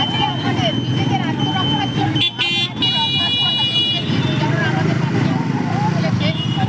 আজকে আমাদের নিজেদের আত্মরক্ষার জন্য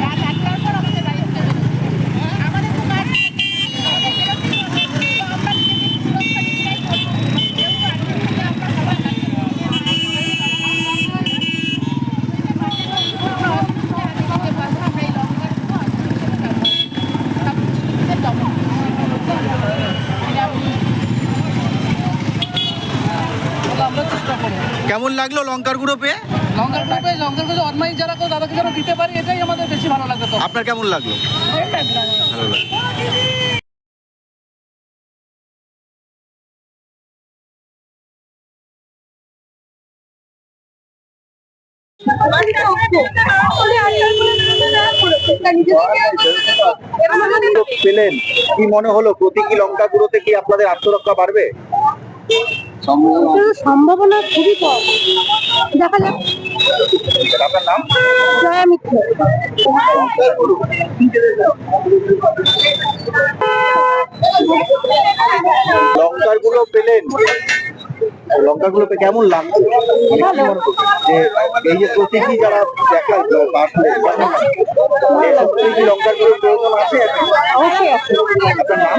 রাত আটটার পর আমাদের বাড়ি থেকে বেরোতে হবে। আমাদের তো কাজ নেই। আমাদের বেরোতেই হবে। তো আমরা নিজেদের সুরক্ষা নিজেরাই করব। যেহেতু আজকে থেকে আমরা সবার কাছে আমরা এই লঙ্কার সব কিছুতে জমা এটা আমি আমরা চেষ্টা করব কেমন লাগল লঙ্কার গুঁড়ো পেয়ে? লঙ্কার গ্রুপে লঙ্কার গ্রুপে অনলাইন যারা কেউ তাদেরকে যেন দিতে পারি এটাই আমাদের বেশি ভালো লাগবে তো। আপনার কেমন লাগল? ভালো লাগল। পেলেন। কি মনে হলো প্রতীকী লঙ্কা গুঁড়োতে কি আপনাদের আত্মরক্ষা বাড়বে? সম্ভাবনা খুবই কম। দেখা যাক। আপনার নাম জয়া মিত্র। লঙ্কার গুঁড়ো পেলেন। লঙ্কার গুঁড়ো পেয়ে কেমন লাগছে? যে এই যে প্রতীকী যারা দেখা লঙ্কার গুঁড়োর প্রয়োজন আছে? অবশ্যই আছে। আপনার নাম?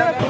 প্রদীপ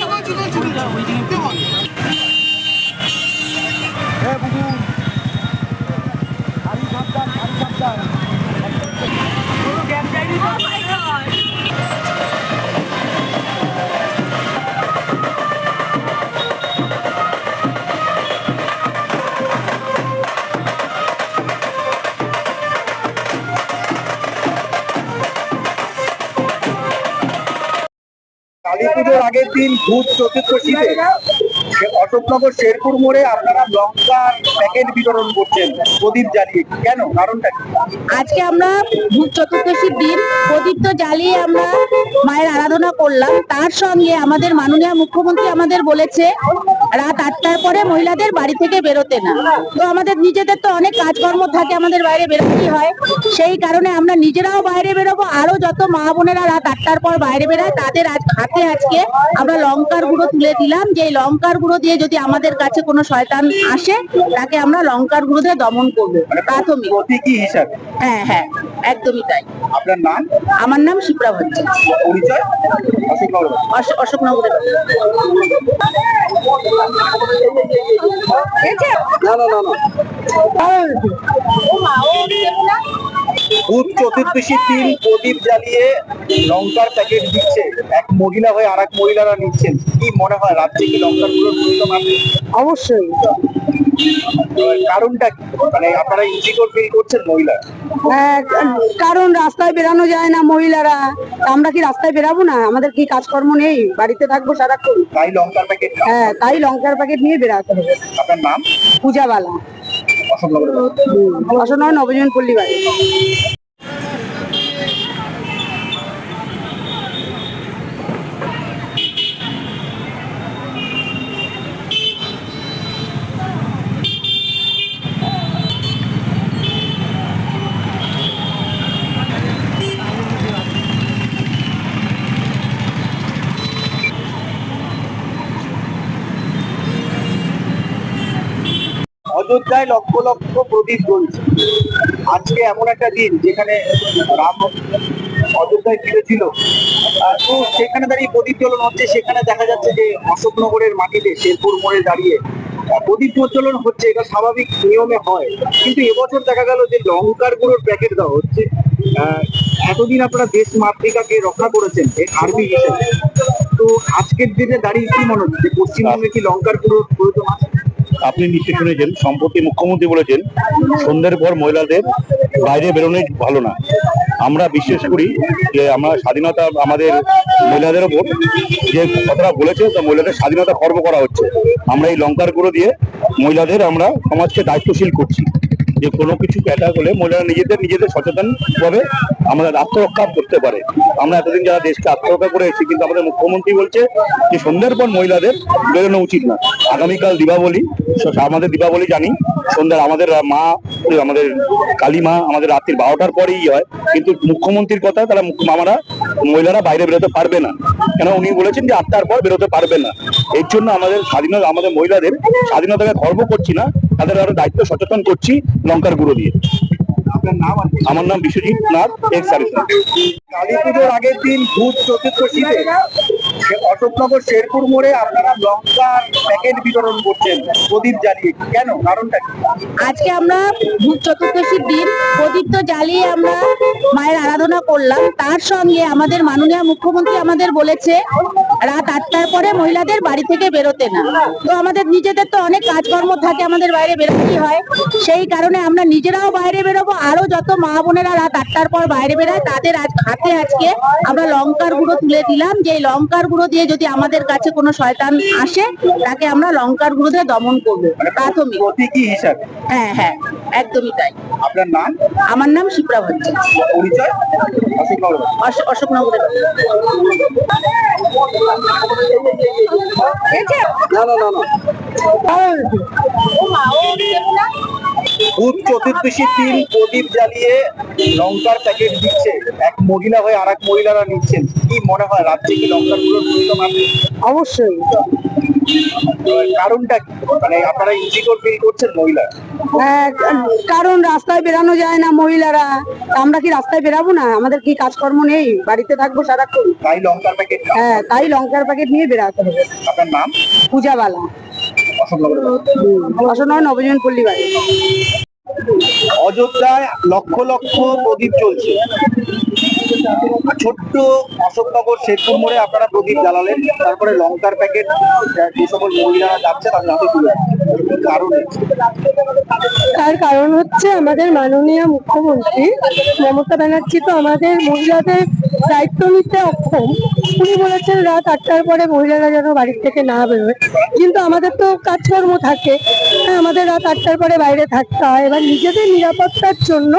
আমাদের টাকা, 이게 হ্যাঁ, বুয়ালা, লাগাও। তারা বাড়িতে থাকার সারা হ্যাঁ বুবু গাড়ি আগের দিন ভূত চতুর্দশীতে অশোকনগর শেরপুর মোড়ে আপনারা লঙ্কার প্যাকেট বিতরণ করছেন, প্রদীপ জ্বালিয়ে। কেন? কারণটা কি? আজকে আমরা ভূত চতুর্দশীর দিন, প্রদীপ তো জ্বালিয়ে আমরা মায়ের আরাধনা করলাম। তার সঙ্গে আমাদের মাননীয় মুখ্যমন্ত্রী আমাদের বলেছে, রাত আটটার পরে মহিলাদের বাড়ি থেকে বেরোতে না। তো আমাদের নিজেদের তো অনেক কাজকর্ম থাকে আমাদের বাইরে বেরোতেই হয়। সেই কারণে আমরা নিজেরাও বাইরে বেরোবো। আরও যত মা বোনেরা রাত আটটার পর বাইরে বেরোয়, তাদের আজ হাতে আজকে। আমরা লঙ্কার গুঁড়ো তুলে দিলাম। যে এই লঙ্কার গুঁড়ো দিয়ে যদি আমাদের কাছে কোনো শয়তান আসে তাকে আমরা লঙ্কার গুঁড়ো দিয়ে দমন করব প্রাথমিক। হিসাবে। হ্যাঁ হ্যাঁ একদমই তাই। আপনার নাম? আমার নাম শিপ্রা ভট্টাচার্য পরিচয়? অশোকনগর অশোকনগরের না না না না। ভূত চতুর্দশীর দিন প্রদীপ জ্বালিয়ে লঙ্কার প্যাকেট দিচ্ছে। এক মহিলা হয়ে আর এক মহিলারা নিচ্ছেন। কি মনে হয় রাত্রে কি লঙ্কারগুলোর প্রয়োজন আছে অবশ্যই কারণটা মানে আপনারা ইনসিকিউর ফিল করছেন মহিলা হ্যাঁ, কারণ রাস্তায় বেরানো যায় না মহিলারা। আমরা কি রাস্তায় বেরাবো না? আমাদের কি কাজকর্ম নেই? বাড়িতে থাকব সারাক্ষণ। তাই লঙ্কার প্যাকেট হ্যাঁ তাই লঙ্কার প্যাকেট নিয়ে বেরাতে হবে। আপনার নাম? পূজাবালা। অশোকনগর নয় নবজীবন পল্লী বাড়ি। অযোধ্যায় লক্ষ লক্ষ প্রদীপ জ্বলছে। আজকে এমন একটা দিন যেখানে রাম অযোধ্যায় ফিরেছিল তো সেখানে দাঁড়িয়ে প্রদীপ জ্বলন হচ্ছে, সেখানে দেখা যাচ্ছে যে অশোকনগরের মাটিতে শেরপুর মোড়ে দাঁড়িয়ে প্রদীপ প্রজ্বলন হচ্ছে, এটা স্বাভাবিক নিয়মে হয়। কিন্তু এবছর দেখা গেল যে লঙ্কার গুঁড়োর প্যাকেট দেওয়া হচ্ছে এতদিন আপনারা দেশ মাতৃকাকে রক্ষা করেছেন আর্মি হিসেবে। তো আজকের দিনে দাঁড়িয়ে কি মনে হচ্ছে? পশ্চিমবঙ্গে কি লঙ্কার গুঁড়োর প্রয়োজন আছে? আপনি নিশ্চয়ই শুনেছেন, সম্প্রতি মুখ্যমন্ত্রী বলেছেন, সন্ধ্যের পর মহিলাদের বাইরে বেরোনোই ভালো না। আমরা বিশ্বাস করি যে আমরা স্বাধীনতা আমাদের মহিলাদের ওপর যে কথাটা বলেছে, তা মহিলাদের স্বাধীনতা খর্ব করা হচ্ছে। আমরা এই লঙ্কার গুঁড়ো দিয়ে মহিলাদের আমরা সমাজকে দায়িত্বশীল করছি। যে কোনো কিছু অ্যাটাক হলে মহিলারা নিজেদের নিজেদের সচেতন ভাবে আমাদের আত্মরক্ষা করতে পারে। আমরা এতদিন যারা দেশকে আত্মরক্ষা করে এসেছি, কিন্তু আমাদের মুখ্যমন্ত্রী বলছে যে সন্ধ্যার পর মহিলাদের বেরোনো উচিত না। আগামীকাল দীপাবলি আমাদের দীপাবলি জানি, সন্ধ্যার আমাদের মা, আমাদের কালী মা, আমাদের রাত্রির বারোটার পরেই হয়। কিন্তু মুখ্যমন্ত্রীর কথা, তারা মামারা মহিলারা বাইরে বেরোতে পারবে না। কেন উনি বলেছেন যে আটটার পর বেরোতে পারবে না। এর জন্য আমাদের স্বাধীনতা আমাদের মহিলাদের স্বাধীনতাকে গর্ব করছি না, তাদের আরও দায়িত্ব সচেতন করছি লঙ্কার গুঁড়ো দিয়ে। আমার নাম বিশ্বজিৎ নাথ এক্স সার্ভিস কালী পুজোর আগের দিন ভূত চতুর্দশীতে অশোকনগর শেরপুর মোড়ে আপনারা লঙ্কার প্যাকেট বিতরণ করছেন প্রদীপ জ্বালিয়ে। কেন? কারণটা কি? আজকে আমরা ভূত চতুর্দশীর দিন প্রদীপ তো জ্বালিয়ে আমরা মায়ের আরাধনা করলাম। তার সঙ্গে আমাদের মাননীয় মুখ্যমন্ত্রী আমাদের বলেছে রাত আটটার পরে মহিলাদের বাড়ি থেকে বেরোতে না। তো আমাদের নিজেদের তো অনেক কাজকর্ম থাকে আমাদের বাইরে বেরোতেই হয়। সেই কারণে আমরা নিজেরাও বাইরে বেরোবো আরও যত মা বোনেরা রাত আটটার পর বাইরে বেরোয় তাদের আজ হাতে আজকে আমরা লঙ্কার গুঁড়ো তুলে দিলাম। যে লঙ্কার গুঁড়ো দিয়ে যদি আমাদের কাছে কোনো শয়তান আসে তাকে আমরা লঙ্কার গুঁড়ো দিয়ে দমন করব প্রাথমিক। হিসাবে? হ্যাঁ হ্যাঁ একদমই তাই। আপনার নাম? আমার নাম শিপ্রা ভট্টাচার্য পরিচয়? অশোকনগর। অশোকনগরের না না না না। ভূত চতুর্দশীর দিন প্রদীপ জ্বালিয়ে লঙ্কার প্যাকেট দিচ্ছে। এক মহিলা হয়ে আর এক মহিলারা নিচ্ছেন। কি মনে হয় রাত্রে কি লঙ্কারগুলোর প্রয়োজন আছে অবশ্যই কারণটা কি? মানে আপনারা ইনসিকিউর ফিল করছেন মহিলা হ্যাঁ, কারণ রাস্তায় বেরানো যায় না মহিলারা। আমরা কি রাস্তায় বেরাবো না? আমাদের কি কাজকর্ম নেই? বাড়িতে থাকব সারাক্ষণ? তাই লঙ্কার প্যাকেট হ্যাঁ তাই লঙ্কার প্যাকেট নিয়ে বেরাতে হবে। আপনার নাম? পূজাবালা। অশোকনগর অসনয় নবজীবন পল্লী বাড়ি। অযোধ্যায় লক্ষ লক্ষ প্রদীপ চলছে ছোট্ট অশোকনগর শেখপুর মোড়ে আপনারা প্রদীপ জ্বালালেন, তারপরে লঙ্কার প্যাকেট যে সকল মহিলারা যাচ্ছে তাদের হাতে তুলে তার কারণ হচ্ছে আমাদের মাননীয় মুখ্যমন্ত্রী মমতা ব্যানার্জি তো আমাদের মহিলাদের দায়িত্ব নিতে অক্ষম। উনি বলেছেন রাত আটটার পরে মহিলারা যেন বাড়ির থেকে না বেরোয়। কিন্তু আমাদের তো কাজকর্ম থাকে। হ্যাঁ, আমাদের রাত আটটার পরে বাইরে থাকতে হয়। এবার নিজেদের নিরাপত্তার জন্য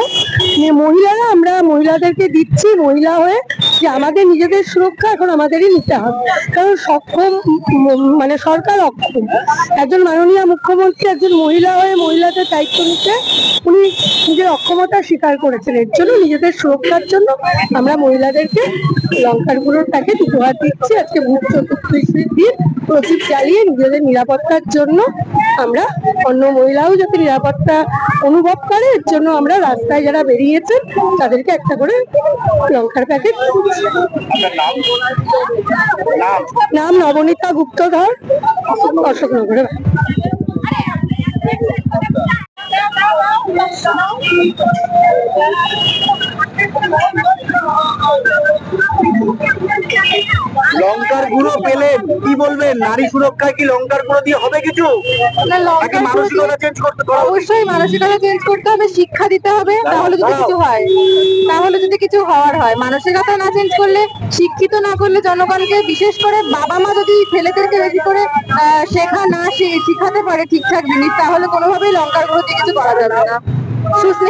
মহিলারা আমরা মহিলাদেরকে দিচ্ছি মহিলা হয়ে যে আমাদের নিজেদের সুরক্ষা এখন আমাদেরই নিতে হবে। কারণ সক্ষম মানে সরকার অক্ষম। একজন মাননীয় মুখ্যমন্ত্রী একজন মহিলা হয়ে মহিলাদের দায়িত্ব নিতে উনি নিজের অক্ষমতা স্বীকার করেছেন। এর জন্য নিজেদের সুরক্ষার জন্য আমরা মহিলাদেরকে লঙ্কার গুঁড়োর প্যাকেট উপহার দিচ্ছি। আজকে ভূত চতুর্দশীর দিন প্রদীপ জ্বালিয়ে নিজেদের নিরাপত্তার জন্য আমরা অন্য মহিলাও যাতে নিরাপত্তা অনুভব করে, এর জন্য আমরা রাস্তায় যারা বেরিয়েছেন তাদেরকে একটা করে লঙ্কার প্যাকেট নাম নাম নবনীতা গুপ্তধর অশোকনগরে লঙ্কার গুঁড়ো পেলেন কি বলবেন নারী সুরক্ষায় কি লঙ্কার গুঁড়ো দিয়ে হবে কিছু? মানসিকতা চেঞ্জ করতে করা উচিত? অবশ্যই মানসিকতা চেঞ্জ করতে হবে শিক্ষা দিতে হবে তাহলে যদি কিছু হয়। তাহলে যদি কিছু হওয়ার হয়। মানসিকতা না চেঞ্জ করলে শিক্ষিত না করলে জনগণকে বিশেষ করে বাবা মা যদি ছেলেদেরকে বেশি করে আহ, শেখা না শিখাতে পারে ঠিকঠাক জিনিস তাহলে কোনোভাবেই লঙ্কার গুঁড়ো দিয়ে কিছু করা যাবে না। সুস্থ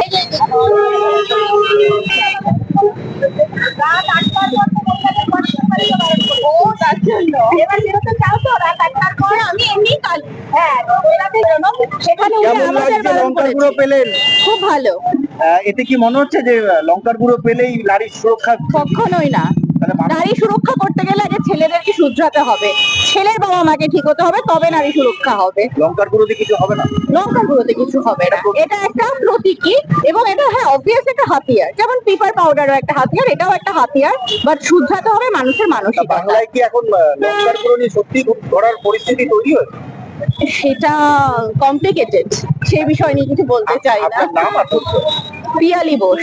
ও তার জন্য এবার যেহেতু চাও তো রাত আটটার পর আমি এমনি কাল হ্যাঁ ওনাদের জন্য সেখানে উনি আমাদের বারণ লঙ্কার করেছে। গুঁড়ো পেলেন খুব ভালো এতে কি মনে হচ্ছে যে লঙ্কার গুঁড়ো পেলেই নারীর সুরক্ষা কখনোই না নারী সুরক্ষা করতে গেলে আগে ছেলেদেরকে শুধরাতে হবে। ছেলের বাবা মাকে ঠিক হতে হবে তবে নারী সুরক্ষা হবে। লঙ্কার গুঁড়ো দিয়ে কিছু হবে না? লঙ্কার গুঁড়োতে কিছু হবে না। এটা একটা প্রতীকী এবং এটা হ্যাঁ অবভিয়াস একটা হাতিয়ার। যেমন পিপার পাউডারও একটা হাতিয়ার এটাও একটা হাতিয়ার বাট শুধরাতে হবে মানুষের তা মানসিকতা বাংলায় কি এখন লঙ্কার গুঁড়ো নিয়ে সত্যি করার পরিস্থিতি তৈরি হয়েছে? সেটা কমপ্লিকেটেড সেই বিষয় নিয়ে কিছু বলতে চাই না? পিয়ালি বোস।